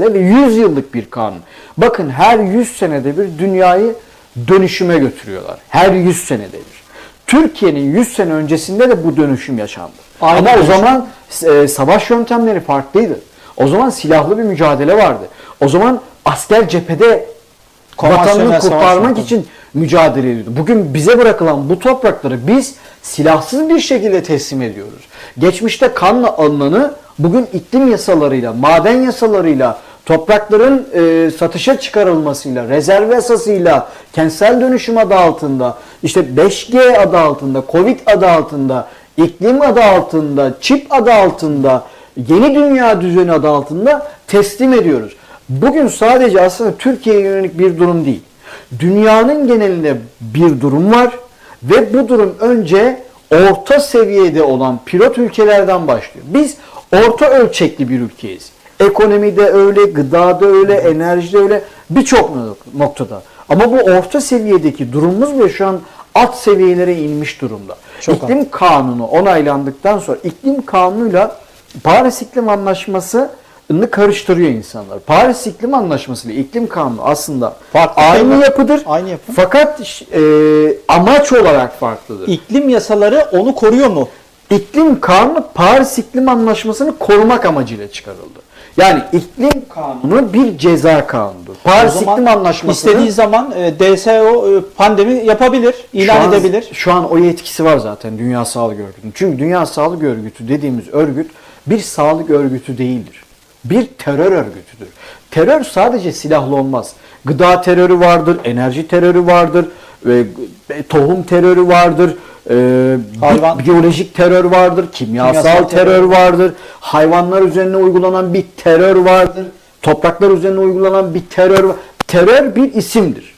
ve 100 yıllık bir kanun. Bakın her 100 senede bir dünyayı dönüşüme götürüyorlar. Her 100 senede bir. Türkiye'nin 100 sene öncesinde de bu dönüşüm yaşandı. Aynı Ama o zaman e, savaş yöntemleri farklıydı. O zaman silahlı bir mücadele vardı. O zaman asker cephede vatanını kurtarmak için mücadele ediyordu. Bugün bize bırakılan bu toprakları biz silahsız bir şekilde teslim ediyoruz. Geçmişte kanla alınanı bugün iklim yasalarıyla, maden yasalarıyla, toprakların e, satışa çıkarılmasıyla, rezerv yasasıyla, kentsel dönüşüm adı altında, işte 5G adı altında, Covid adı altında, iklim adı altında, çip adı altında, yeni dünya düzeni adı altında teslim ediyoruz. Bugün sadece aslında Türkiye'ye yönelik bir durum değil. Dünyanın genelinde bir durum var ve bu durum önce orta seviyede olan pilot ülkelerden başlıyor. Biz orta ölçekli bir ülkeyiz. Ekonomide öyle, gıdada öyle, enerjide öyle birçok noktada. Ama bu orta seviyedeki durumumuz ve şu an alt seviyelere inmiş durumda. Çok iklim kanunu onaylandıktan sonra iklim kanunuyla Paris İklim Anlaşması'nı karıştırıyor insanlar. Paris İklim Anlaşması ile iklim kanunu aslında Farklı aynı şeyler. yapıdır. Aynı yapı. Fakat e, amaç olarak farklıdır. İklim yasaları onu koruyor mu? İklim kanunu Paris İklim Anlaşması'nı korumak amacıyla çıkarıldı. Yani iklim kanunu bir ceza kanunudur. Paris İklim Anlaşması'nın istediği zaman e, DSO e, pandemi yapabilir, ilan şu an, edebilir. Şu an o yetkisi var zaten Dünya Sağlık Örgütü'nün. Çünkü Dünya Sağlık Örgütü dediğimiz örgüt bir sağlık örgütü değildir. Bir terör örgütüdür. Terör sadece silahlı olmaz. Gıda terörü vardır, enerji terörü vardır, e, e, tohum terörü vardır, e, Hayvan- biyolojik terör vardır, kimyasal, Kimyasal terör, terör. vardır, hayvanlar üzerine uygulanan bir terör vardır, topraklar üzerine uygulanan bir terör var. Terör bir isimdir.